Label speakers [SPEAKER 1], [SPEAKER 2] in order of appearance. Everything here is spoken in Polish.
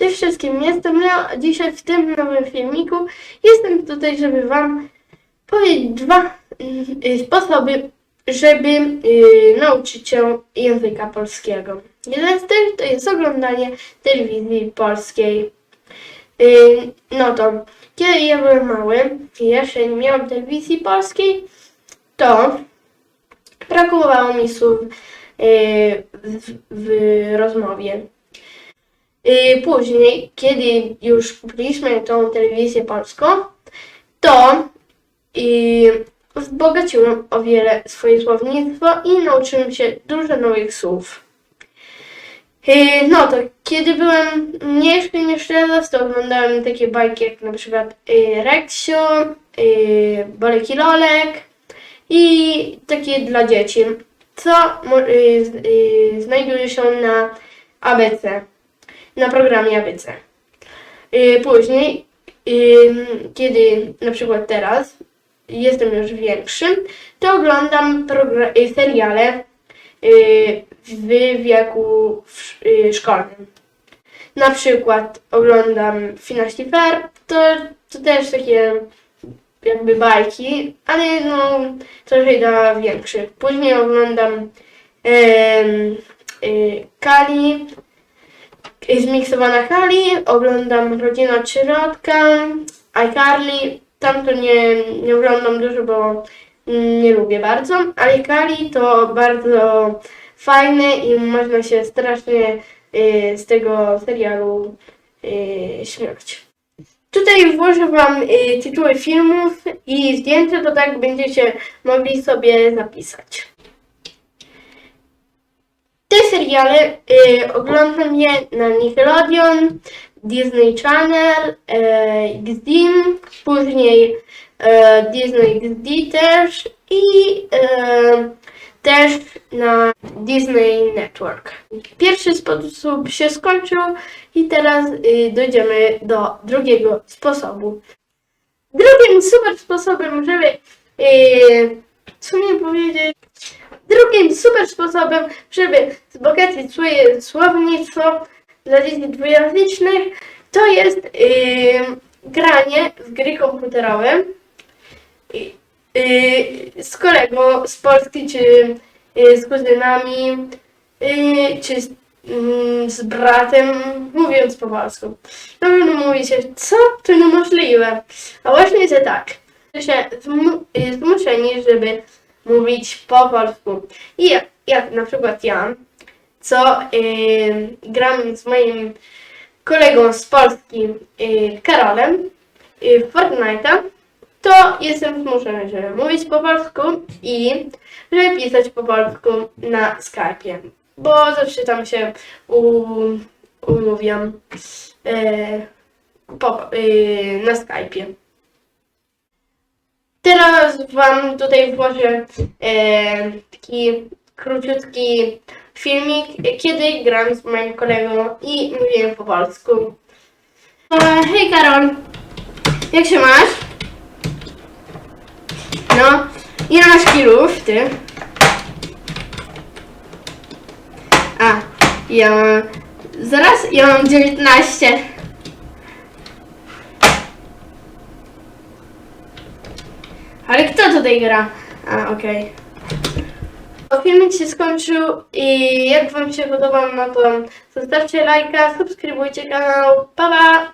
[SPEAKER 1] Cześć wszystkim, jestem Leo, a dzisiaj w tym nowym filmiku jestem tutaj, żeby Wam powiedzieć dwa y, sposoby, żeby y, nauczyć się języka polskiego. Jeden z tych to jest oglądanie telewizji polskiej. Y, no to, kiedy ja byłem mały jeszcze nie miałam telewizji polskiej, to brakowało mi słów w, w rozmowie. Y, Później, kiedy już kupiliśmy tą telewizję polską, to y, wzbogaciłem o wiele swoje słownictwo i nauczyłem się dużo nowych słów. Y, No to kiedy byłem mniejszy niż to oglądałem takie bajki jak na przykład y, Reksiu, y, Bolek i Lolek i takie dla dzieci, co y, y, znajduje się na ABC na programie ABC. Y, Później, ym, kiedy na przykład teraz jestem już większy, to oglądam y, seriale y, w wieku y, szkolnym. Na przykład oglądam Finashi Fair, to, to też takie jakby bajki, ale no trochę dla większych. Później oglądam y, Kali, zmiksowana Kali, oglądam Rodzina od Środka, iCarly, tam to nie, nie oglądam dużo, bo nie lubię bardzo, ale Kali to bardzo fajne i można się strasznie y, z tego serialu y, śmiać. Tutaj włożę Wam y, tytuły filmów i zdjęcia, to tak będziecie mogli sobie zapisać. Te seriale y, oglądam je na Nickelodeon, Disney Channel, e, XD, później e, Disney XD też i e, też na Disney Network. Pierwszy sposób się skończył i teraz y, dojdziemy do drugiego sposobu. Drugim super sposobem, żeby y, co mi powiedzieć, sposobem, żeby wzbogacić swoje słownictwo dla dzieci dwujęzycznych, to jest yy, granie w gry komputerowe yy, z kolegą z Polski, czy yy, z kuzynami, yy, czy z, yy, z bratem, mówiąc po polsku. Na pewno mówicie, co? To niemożliwe. A właśnie, że tak. Się zmu- yy, zmuszeni, żeby mówić po polsku. I jak, jak na przykład ja, co gram z moim kolegą z Polski, Karolem, yy, w Fortnite'a, to jestem zmuszony, żeby mówić po polsku i żeby pisać po polsku na Skype'ie, bo zawsze tam się u, umówiam yy, po, yy, na Skype'ie. Teraz Wam tutaj włożę e, taki króciutki filmik, kiedy gram z moim kolegą i mówię po polsku. E, hej Karol, jak się masz? No, ile masz kilów, ty? A, ja mam... Zaraz, ja mam 19. Ale kto tutaj gra? A, okej. Filmik się skończył i jak Wam się podobał, no to zostawcie lajka, subskrybujcie kanał. Pa, pa!